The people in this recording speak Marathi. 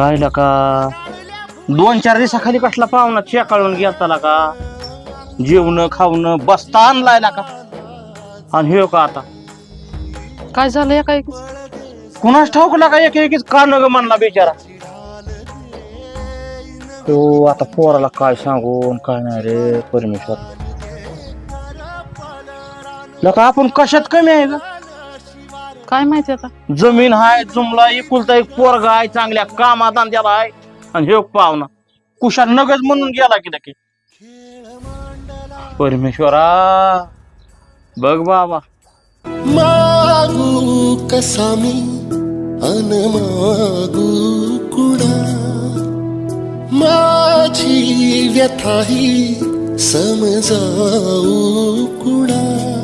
काय का? दोन चार दिवसाखाली कसला पाहुणा चेकाळून गेलता का? जेवण खावणं बसता आणलाय का? आणि हे का आता? काय झालं या काय कुणाच ठाऊक का एक एकच का न ग म्हणला बिचारा? तो आता पोराला काय सांगून काय नाही रे परमेश्वर. लका आपण कशात कमी आहे का काय माहिती आता? जमीन हाय जुमला एकुलता एक पोरगा आहे चांगल्या कामात त्याला आहे आणि हे पाहुणा कुशा नगज म्हणून गेला की नक्की? परमेश्वरा बघ बाबा. मागू कसा मी अन मागू कुणा? माझी व्यथा ही समजाऊ कुणा?